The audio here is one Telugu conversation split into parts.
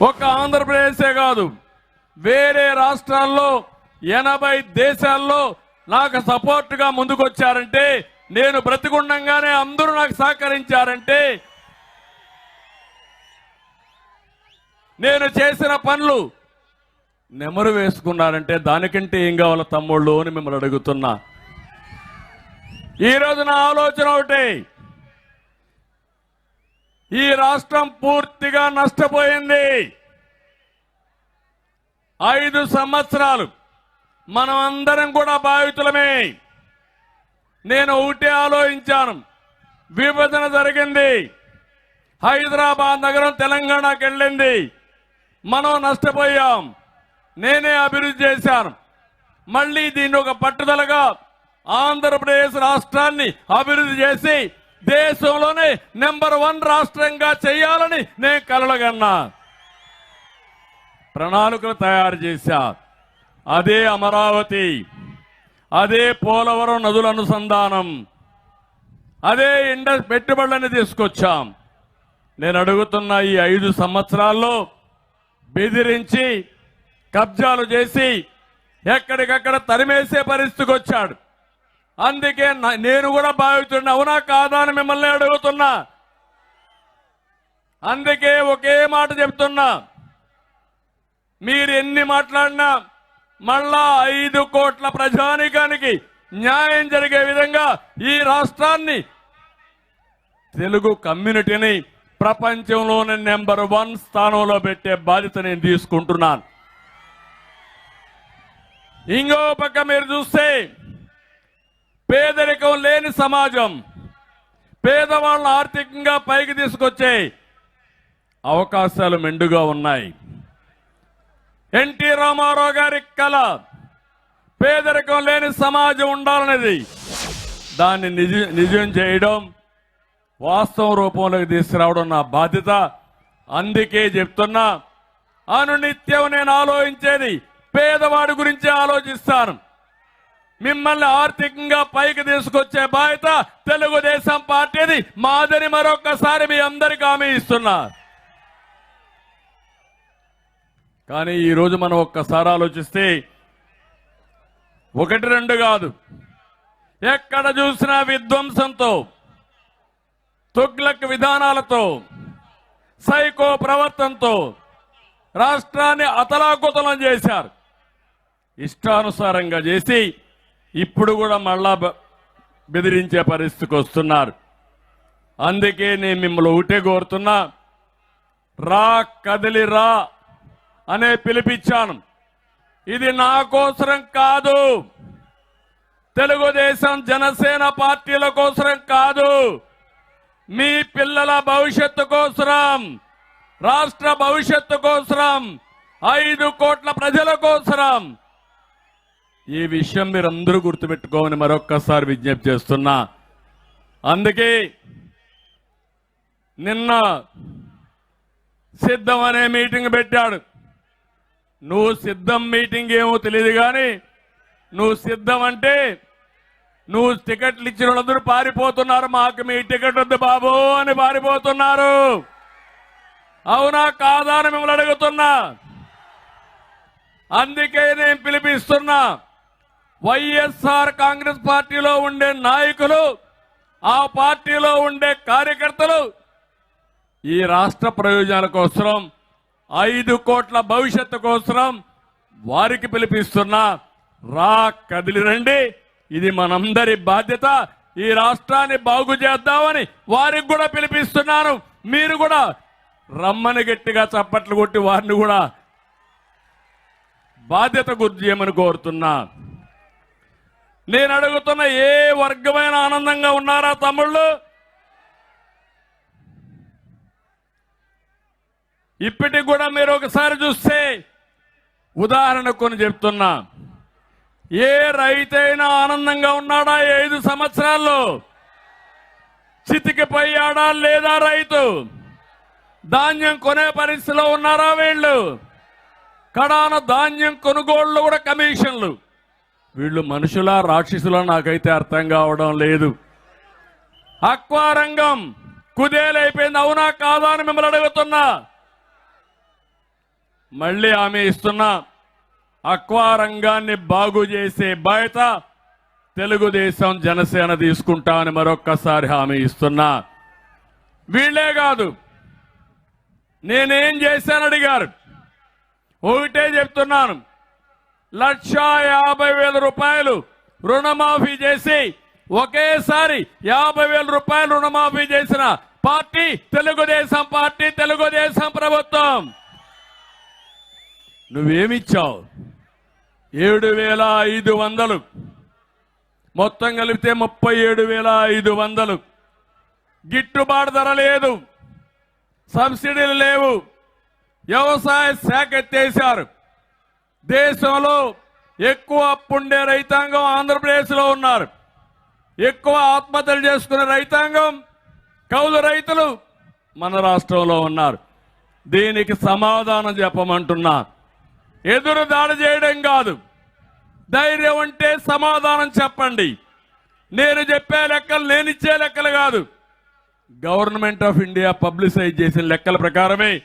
ఒక ఆంధ్రప్రదేశే కాదు వేరే రాష్ట్రాల్లో ఎనభై దేశాల్లో నాకు సపోర్ట్గా ముందుకొచ్చారంటే నేను బ్రతికుండంగానే అందరూ నాకు సహకరించారంటే నేను చేసిన పనులు నెమరు వేసుకున్నారంటే దానికంటే ఏం కావాలో తమ్ముళ్ళు అని మిమ్మల్ని అడుగుతున్నా. ఈరోజు నా ఆలోచన ఒకటి ఈ రాష్ట్రం పూర్తిగా నష్టపోయింది. ఐదు సంవత్సరాలు మనం అందరం కూడా బాధితులమే. నేను ఒకటే ఆలోచించాను. విభజన జరిగింది. హైదరాబాద్ నగరం తెలంగాణకు వెళ్ళింది. మనం నష్టపోయాం. నేనే అభివృద్ధి చేశాను. మళ్ళీ దీన్ని ఒక పట్టుదలగా ఆంధ్రప్రదేశ్ రాష్ట్రాన్ని అభివృద్ధి చేసి దేశంలోనే నెంబర్ వన్ రాష్ట్రంగా చేయాలని నేను కలలుగన్నా. ప్రణాళికలు తయారు చేశా. అదే అమరావతి అదే పోలవరం నదుల అనుసంధానం అదే ఇండ పెట్టుబడులని తీసుకొచ్చాం. నేను అడుగుతున్న ఈ ఐదు సంవత్సరాల్లో బెదిరించి కబ్జాలు చేసి ఎక్కడికక్కడ తరిమేసే పరిస్థితికి వచ్చాడు. అందుకే నా- నేను కూడా భావిస్తున్నా. అవునా కాదా అని మిమ్మల్ని అడుగుతున్నా. అందుకే ఒకే మాట చెప్తున్నా. మీరు ఎన్ని మాట్లాడినా మళ్ళా ఐదు కోట్ల ప్రజానికానికి న్యాయం జరిగే విధంగా ఈ రాష్ట్రాన్ని తెలుగు కమ్యూనిటీని ప్రపంచంలోని నెంబర్ వన్ స్థానంలో పెట్టే బాధ్యత నేను తీసుకుంటున్నాను. ఇంకో పక్క మీరు చూస్తే పేదరికం లేని సమాజం. పేదవాళ్ళు ఆర్థికంగా పైకి తీసుకొచ్చే అవకాశాలు మెండుగా ఉన్నాయి. ఎన్టీ రామారావు గారి కళ పేదరికం లేని సమాజం ఉండాలనేది దాన్ని నిజ నిజం చేయడం వాస్తవ రూపంలోకి తీసుకురావడం నా బాధ్యత. అందుకే చెప్తున్నా అనునిత్యం నేను ఆలోచించేది పేదవాడి గురించి ఆలోచిస్తాను. మిమ్మల్ని ఆర్థికంగా పైకి తీసుకొచ్చే బాధ్యత తెలుగుదేశం పార్టీది. మాదని మరొకసారి మీ అందరికి హామీ ఇస్తున్నా. కానీ ఈరోజు మనం ఒక్కసారి ఆలోచిస్తే ఒకటి రెండు కాదు. ఎక్కడ చూసినా విధ్వంసంతో తుగ్లక్ విధానాలతో సైకో ప్రవర్తనతో రాష్ట్రాన్ని అతలాకుతలం చేశారు. ఇష్టానుసారంగా చేసి ఇప్పుడు కూడా మళ్ళా బెదిరించే పరిస్థితికి వస్తున్నారు. అందుకే నేను మిమ్మల్ని ఒకటే కోరుతున్నా. రా కదిలి రా అనే పిలిపించాను. ఇది నా కోసరం కాదు. తెలుగుదేశం జనసేన పార్టీల కోసరం కాదు. మీ పిల్లల భవిష్యత్తు కోసరం. రాష్ట్ర భవిష్యత్తు కోసరం. ఐదు కోట్ల ప్రజల కోసరం. ఈ విషయం మీరు అందరూ గుర్తుపెట్టుకోమని మరొక్కసారి విజ్ఞప్తి చేస్తున్నా. అందుకే నిన్న సిద్ధం అనే మీటింగ్ పెట్టాడు. నువ్వు సిద్ధం మీటింగ్ ఏమో తెలియదు కానీ నువ్వు సిద్ధం అంటే నువ్వు టికెట్లు ఇచ్చిన వాళ్ళందరూ పారిపోతున్నారు. మాకు మీ టికెట్ వద్దు బాబు అని పారిపోతున్నారు. అవునా కాదా అని మిమ్మల్ని అడుగుతున్నా. అందుకే నేను పిలిపిస్తున్నా. వైఎస్ఆర్ కాంగ్రెస్ పార్టీలో ఉండే నాయకులు ఆ పార్టీలో ఉండే కార్యకర్తలు ఈ రాష్ట్ర ప్రయోజనాల కోసం ఐదు కోట్ల భవిష్యత్తు కోసం వారికి పిలిపిస్తున్నా రా కదిలి రండి. ఇది మనందరి బాధ్యత. ఈ రాష్ట్రాన్ని బాగు చేద్దామని వారికి కూడా పిలిపిస్తున్నాను. మీరు కూడా రమ్మని గట్టిగా చప్పట్లు కొట్టి వారిని కూడా బాధ్యత గుర్తు చేయమని కోరుతున్నా. నేను అడుగుతున్న ఏ వర్గమైన ఆనందంగా ఉన్నారా తమ్ముళ్ళు? ఇప్పటికి కూడా మీరు ఒకసారి చూస్తే ఉదాహరణ కొన్ని చెప్తున్నా. ఏ రైతైనా ఆనందంగా ఉన్నాడా ఐదు సంవత్సరాల్లో? చితికిపోయాడా లేదా రైతు? ధాన్యం కొనే పరిస్థితిలో ఉన్నారా వీళ్ళు? కడాన ధాన్యం కొనుగోళ్ళు కూడా కమిషన్లు. వీళ్ళు మనుషుల రాక్షసులా నాకైతే అర్థం కావడం లేదు. అక్వారంగం కుదేలైపోయింది. అవునా కాదా అని మిమ్మల్ని అడుగుతున్నా. మళ్ళీ ఆమె ఇస్తున్నా. అక్వా రంగాన్ని బాగు చేసే బయట తెలుగుదేశం జనసేన తీసుకుంటామని మరొక్కసారి హామీ ఇస్తున్నా. వీళ్ళే కాదు నేనేం చేశాను అడిగారు. ఒకటే చెప్తున్నాను. లక్ష యాభై వేల రూపాయలు రుణమాఫీ చేసి ఒకేసారి యాభై వేల రూపాయలు రుణమాఫీ చేసిన పార్టీ తెలుగుదేశం పార్టీ తెలుగుదేశం ప్రభుత్వం. నువ్వేమిచ్చావు? ఏడు వేల ఐదు వందలు. మొత్తం కలిపితే ముప్పై ఏడు వేల ఐదు వందలు. గిట్టుబాటు ధర లేదు. సబ్సిడీలు లేవు. వ్యవసాయ శాఖ ఎత్తేశారు. దేశంలో ఎక్కువ అప్పుండే రైతాంగం ఆంధ్రప్రదేశ్లో ఉన్నారు. ఎక్కువ ఆత్మహత్యలు చేసుకునే రైతాంగం కౌలు రైతులు మన రాష్ట్రంలో ఉన్నారు. దీనికి సమాధానం చెప్పమంటున్నా. ఎదురు దాడి చేయడం కాదు. ధైర్యం ఉంటే సమాధానం చెప్పండి. నేను చెప్పే లెక్కలు నేను ఇచ్చే లెక్కలు కాదు. గవర్నమెంట్ ఆఫ్ ఇండియా పబ్లిసైజ్ చేసిన లెక్కల ప్రకారమే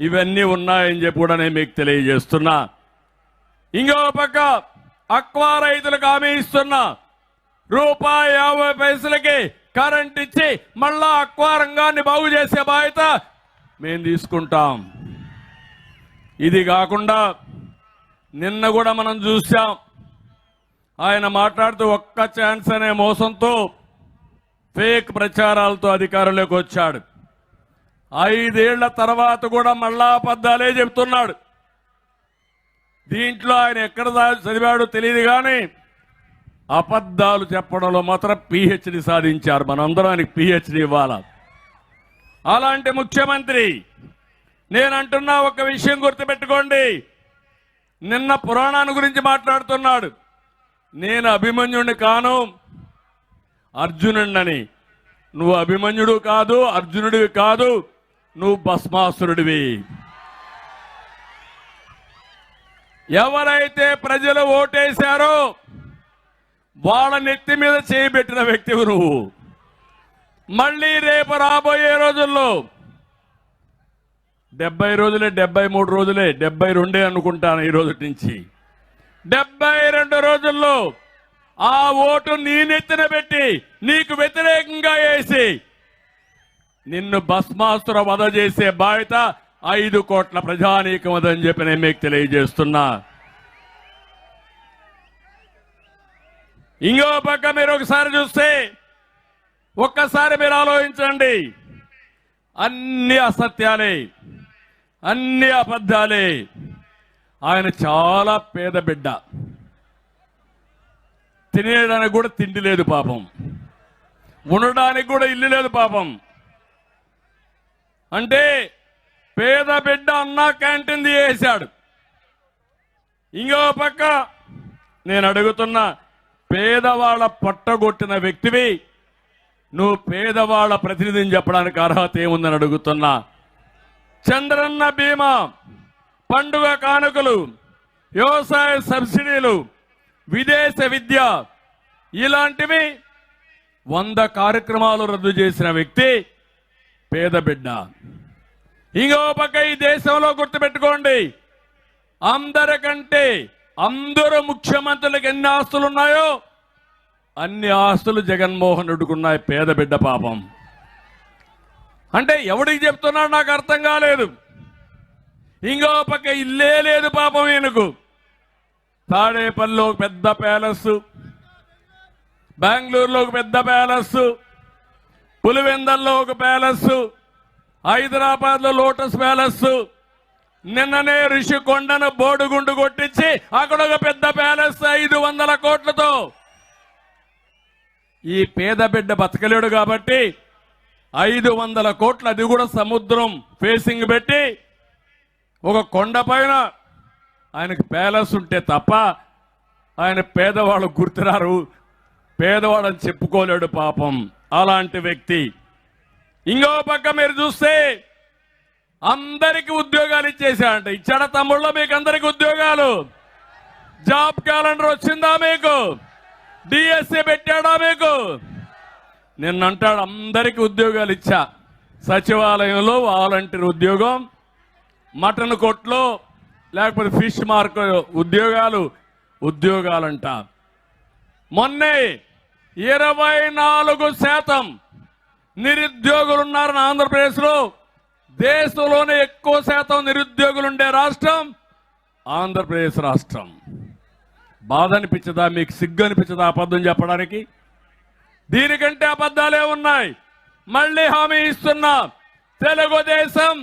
ఇవన్నీ ఉన్నాయని చెప్పి కూడా నేను మీకు తెలియజేస్తున్నా. ఇంకో పక్క అక్వా రైతులకు హామీ ఇస్తున్నా రూపాయి యాభై పైసలకి కరెంట్ ఇచ్చి మళ్ళా అక్వా రంగాన్ని బాగు చేసే బాధ్యత మేము తీసుకుంటాం. ఇది కాకుండా నిన్న కూడా మనం చూసాం ఆయన మాట్లాడుతూ ఒక్క ఛాన్స్ అనే మోసంతో ఫేక్ ప్రచారాలతో అధికారంలోకి వచ్చాడు. ఐదేళ్ళ తర్వాత కూడా మళ్ళా అబద్ధాలే చెబుతున్నాడు. దీంట్లో ఆయన ఎక్కడ చదివాడో తెలియదు కానీ అబద్ధాలు చెప్పడంలో మాత్రం పిహెచ్డి సాధించారు. మనందరం ఆయనకి పిహెచ్డి ఇవ్వాల? అలాంటి ముఖ్యమంత్రి నేను అంటున్నా ఒక విషయం గుర్తుపెట్టుకోండి. నిన్న పురాణాన్ని గురించి మాట్లాడుతున్నాడు. నేను అభిమన్యుడిని కాను అర్జునుడిని నువ్వు అభిమన్యుడు కాదు అర్జునుడివి కాదు నువ్వు భస్మాసురుడివి. ఎవరైతే ప్రజలు ఓటేశారో వాళ్ళ నెత్తి మీద చేయబెట్టిన వ్యక్తివి నువ్వు మళ్ళీ రేపు రాబోయే రోజుల్లో డెబ్బై రోజులే డెబ్బై మూడు రోజులే డెబ్బై రెండే అనుకుంటాను ఈ రోజు నుంచి. డెబ్బై రెండు రోజుల్లో ఆ ఓటు నీ నెత్తిన పెట్టి నీకు వ్యతిరేకంగా వేసి నిన్ను భస్మాసుర వధ చేసే బాధ్యత ఐదు కోట్ల ప్రజానీకం అదని చెప్పి నేను మీకు తెలియజేస్తున్నా. ఇంకో పక్క మీరు ఒకసారి చూస్తే ఒక్కసారి మీరు ఆలోచించండి. అన్ని అసత్యాలే అన్ని అబద్ధాలే. ఆయన చాలా పేద బిడ్డ. తినేయడానికి కూడా తిండి లేదు పాపం. ఉండడానికి కూడా ఇల్లు లేదు పాపం. అంటే పేద బిడ్డ అన్నా క్యాంటీన్ తీసేశాడు ఇంకో పక్క నేను అడుగుతున్నా పేదవాళ్ళ పట్టగొట్టిన వ్యక్తివి నువ్వు పేదవాళ్ళ ప్రతినిధిని చెప్పడానికి అర్హత ఏముందని అడుగుతున్నా. చంద్రన్న బీమా పండుగ కానుకలు వ్యవసాయ సబ్సిడీలు విదేశ విద్య ఇలాంటివి వంద కార్యక్రమాలు రద్దు చేసిన వ్యక్తి పేద బిడ్డ. ఇంకో పక్క ఈ దేశంలో గుర్తుపెట్టుకోండి. అందరికంటే అందరూ ముఖ్యమంత్రులకు ఎన్ని ఆస్తులు ఉన్నాయో అన్ని ఆస్తులు జగన్మోహన్ రెడ్డికున్నాయి పేద బిడ్డ పాపం. అంటే ఎవడికి చెప్తున్నాడు నాకు అర్థం కాలేదు. ఇంకో పక్క ఇల్లే లేదు పాపం ఈయనకు. తాడేపల్లిలో ఒక పెద్ద ప్యాలెస్ బెంగళూరులో ఒక పెద్ద ప్యాలెస్ పులివెందల్లో ఒక ప్యాలెస్ హైదరాబాద్లో లోటస్ ప్యాలెస్. నిన్ననే రిషికొండను బోడుగుండు కొట్టించి అక్కడ ఒక పెద్ద ప్యాలెస్ ఐదు వందల కోట్లతో. ఈ పేద బిడ్డ బతకలేడు కాబట్టి ఐదు వందల కోట్లు అది కూడా సముద్రం ఫేసింగ్ పెట్టి ఒక కొండ పైన ఆయనకు ప్యాలెస్ ఉంటే తప్ప ఆయన పేదవాళ్ళు గుర్తురారు. పేదవాడని చెప్పుకోలేడు పాపం. అలాంటి వ్యక్తి ఇంకో పక్క మీరు చూస్తే అందరికి ఉద్యోగాలు ఇచ్చేసాడంట ఇచ్చాడ తమ్ముళ్ళో మీకు అందరికి ఉద్యోగాలు. జాబ్ క్యాలెండర్ వచ్చిందా మీకు? డిఎస్సి పెట్టాడా మీకు? నిన్న అంటాడు అందరికి ఉద్యోగాలు ఇచ్చా. సచివాలయంలో వాలంటీర్ ఉద్యోగం మటన్ కొట్లో లేకపోతే ఫిష్ మార్క్ ఉద్యోగాలు ఉద్యోగాలంట. మొన్నే ఇరవై నాలుగు శాతం నిరుద్యోగులు ఉన్నారని ఆంధ్రప్రదేశ్లో దేశంలోనే ఎక్కువ శాతం నిరుద్యోగులు ఉండే రాష్ట్రం ఆంధ్రప్రదేశ్ రాష్ట్రం. బాధ అనిపించదా మీకు సిగ్గు అనిపించదా అబద్ధం చెప్పడానికి? దీనికంటే అబద్ధాలే ఉన్నాయి. మళ్ళీ హామీ ఇస్తున్నా. తెలుగుదేశం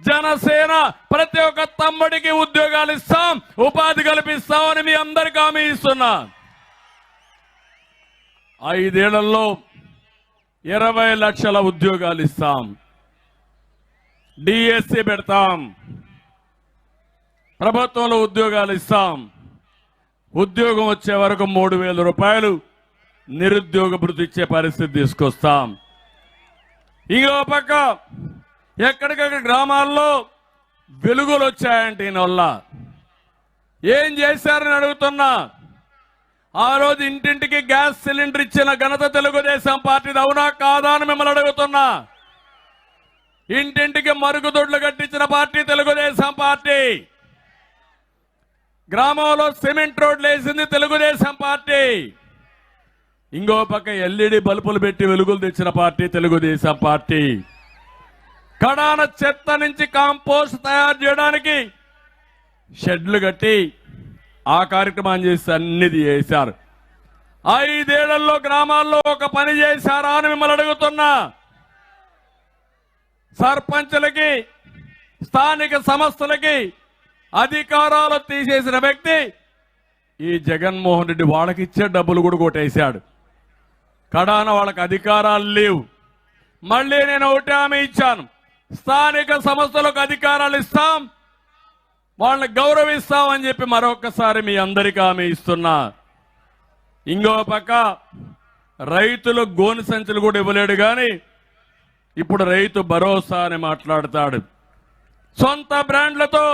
జనసేన ప్రతి ఒక్క తమ్ముడికి ఉద్యోగాలు ఇస్తాం ఉపాధి కల్పిస్తామని మీ అందరికి హామీ ఇస్తున్నా. ఐదేళ్ళలో ఇరవై లక్షల ఉద్యోగాలు ఇస్తాం. డిఎస్సి పెడతాం. ప్రభుత్వంలో ఉద్యోగాలు ఇస్తాం. ఉద్యోగం వచ్చే వరకు మూడు వేల రూపాయలు నిరుద్యోగ భృతి ఇచ్చే పరిస్థితి తీసుకొస్తాం. ఇంకో పక్క ఎక్కడికక్కడ గ్రామాల్లో వెలుగులు వచ్చాయంటే వల్ల ఏం చేశారని అడుగుతున్నా. ఆ రోజు ఇంటింటికి గ్యాస్ సిలిండర్ ఇచ్చిన ఘనత తెలుగుదేశం పార్టీది అవునా కాదా అని మిమ్మల్ని అడుగుతున్నా. ఇంటింటికి మరుగుదొడ్లు కట్టించిన పార్టీ తెలుగుదేశం పార్టీ. గ్రామంలో సిమెంట్ రోడ్లు వేసింది తెలుగుదేశం పార్టీ. ఇంకో పక్క ఎల్ఈడి బల్బులు పెట్టి వెలుగులు తెచ్చిన పార్టీ తెలుగుదేశం పార్టీ. కడాన చెత్త నుంచి కాంపోస్ట్ తయారు చేయడానికి షెడ్లు కట్టి ఆ కార్యక్రమాన్ని చేసి అన్నిది చేశారు. ఐదేళ్ళలో గ్రామాల్లో ఒక పని చేశారా అని మిమ్మల్ని అడుగుతున్నా. సర్పంచులకి స్థానిక సంస్థలకి అధికారాలు తీసేసిన వ్యక్తి ఈ జగన్మోహన్ రెడ్డి వాళ్ళకి ఇచ్చే డబ్బులు కూడా కొట్టేశాడు. కడాన వాళ్ళకి అధికారాలు లేవు. మళ్ళీ నేను ఒకటి హామీ ఇచ్చాను. స్థానిక సంస్థలకు అధికారాలు ఇస్తాం. వాళ్ళని గౌరవిస్తామని చెప్పి మరొకసారి మీ అందరికీ ఆమె ఇస్తున్నా. ఇంకో పక్క రైతులు గోను సంచులు కూడా ఇవ్వలేడు కానీ ఇప్పుడు రైతు భరోసా అని మాట్లాడతాడు. సొంత బ్రాండ్లతో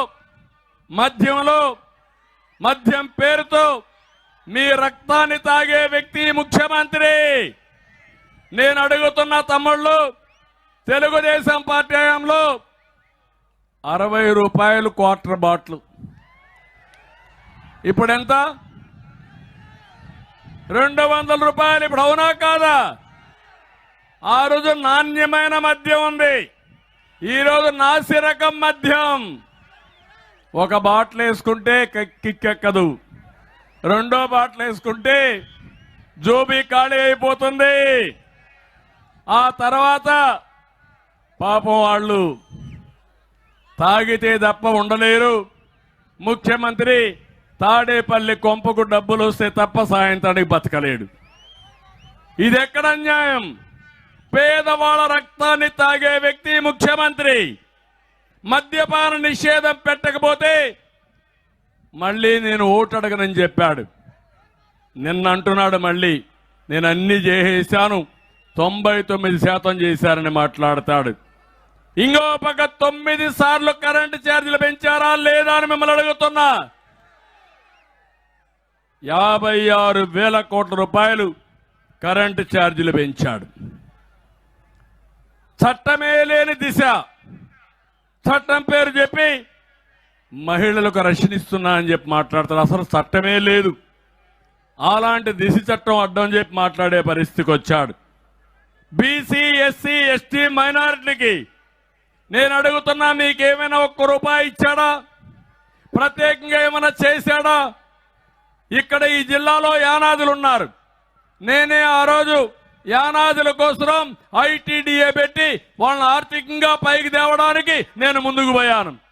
మద్యంలో మద్యం పేరుతో మీ రక్తాన్ని తాగే వ్యక్తి ముఖ్యమంత్రి. నేను అడుగుతున్న తమ్ముళ్ళు తెలుగుదేశం పార్టీ హయాంలో అరవై రూపాయలు క్వార్టర్ బాటిల్. ఇప్పుడు ఎంత? రెండు వందల రూపాయలు. ఇప్పుడు అవునా కాదా? ఆ రోజు నాణ్యమైన మద్యం ఉంది. ఈ రోజు నాసి రకం మద్యం. ఒక బాటిల్ వేసుకుంటే కిక్కెక్కదు. రెండో బాటిల్ వేసుకుంటే జోబీ ఖాళీ అయిపోతుంది. ఆ తర్వాత పాపం వాళ్ళు తాగితే తప్ప ఉండలేరు. ముఖ్యమంత్రి తాడేపల్లి కొంపకు డబ్బులు వస్తే తప్ప సాయంత్రానికి బతకలేడు. ఇది ఎక్కడ అన్యాయం? పేదవాళ్ళ రక్తాన్ని తాగే వ్యక్తి ముఖ్యమంత్రి. మద్యపాన నిషేధం పెట్టకపోతే మళ్ళీ నేను ఓటు అడగనని చెప్పాడు. నిన్న అంటున్నాడు మళ్ళీ నేను అన్ని చేసేసాను తొంభై తొమ్మిది శాతం చేశారని మాట్లాడతాడు. ఇంకో పక్క తొమ్మిది సార్లు కరెంటు ఛార్జీలు పెంచారా లేదా అని మిమ్మల్ని అడుగుతున్నా. యాభై ఆరు వేల కోట్ల రూపాయలు కరెంటు ఛార్జీలు పెంచాడు. చట్టమే లేని దిశ. చట్టం పేరు చెప్పి మహిళలకు రక్షణ ఇస్తున్నా అని చెప్పి మాట్లాడతారు అసలు చట్టమే లేదు. అలాంటి దిశ చట్టం అడ్డం చెప్పి మాట్లాడే పరిస్థితికి వచ్చాడు. బీసీ ఎస్సీ ఎస్టీ మైనారిటీకి నేను అడుగుతున్నా మీకేమైనా ఒక్క రూపాయి ఇచ్చాడా? ప్రత్యేకంగా ఏమైనా చేశాడా? ఇక్కడ ఈ జిల్లాలో యానాదులు ఉన్నారు. నేనే ఆ రోజు యానాదుల కోసం ఐటీడీఏ పెట్టి వాళ్ళని ఆర్థికంగా పైకి తేవడానికి నేను ముందుకు పోయాను.